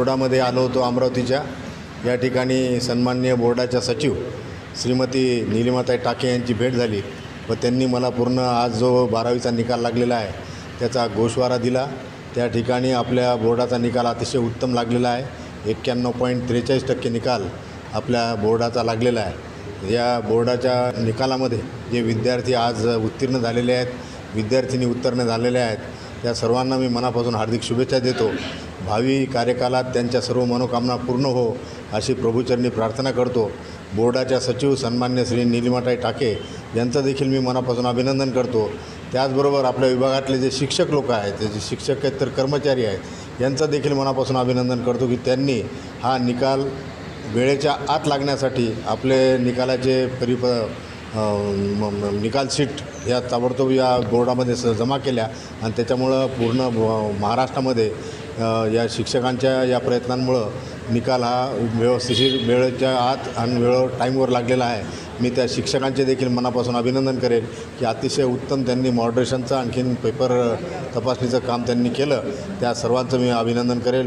बोर्डामध्ये आलो होतो अमरावतीच्या. या ठिकाणी सन्माननीय बोर्डाच्या सचिव श्रीमती निलिमाताई टाके यांची भेट झाली व त्यांनी मला पूर्ण आज जो बारावीचा निकाल लागलेला आहे त्याचा गोषवारा दिला. त्या ठिकाणी आपल्या बोर्डाचा निकाल अतिशय उत्तम लागलेला आहे. एक्क्याण्णव पॉईंट त्रेचाळीस टक्के निकाल आपल्या बोर्डाचा लागलेला आहे. या बोर्डाच्या निकालामध्ये जे विद्यार्थी आज उत्तीर्ण झालेले आहेत विद्यार्थिनी उत्तीर्ण झालेले आहेत त्या सर्वांना मी मनापासून हार्दिक शुभेच्छा देतो. भावी कार्यकालात त्यांच्या सर्व मनोकामना पूर्ण हो अशी प्रभूचरणी प्रार्थना करतो. बोर्डाच्या सचिव सन्मान्य श्री निलिमाताई टाके यांचं देखील मी मनापासून अभिनंदन करतो. त्याचबरोबर आपल्या विभागातले जे शिक्षक लोक आहेत जे शिक्षक आहेत तर कर्मचारी आहेत यांचं देखील मनापासून अभिनंदन करतो की त्यांनी हा निकाल वेळेच्या आत लागण्यासाठी आपले निकालाचे परिप निकाल सीट या ताबडतोब या बोर्डामध्ये स जमा केल्या आणि त्याच्यामुळं पूर्ण महाराष्ट्रामध्ये या शिक्षकांच्या या प्रयत्नांमुळं निकाल हा व्यवस्थिशीर वेळेच्या आत आणि वेळ टाईमवर लागलेला आहे. मी त्या शिक्षकांचे देखील मनापासून अभिनंदन करेन की अतिशय उत्तम त्यांनी मॉडरेशनचं आणखीन पेपर तपासणीचं काम त्यांनी केलं. त्या सर्वांचं मी अभिनंदन करेल.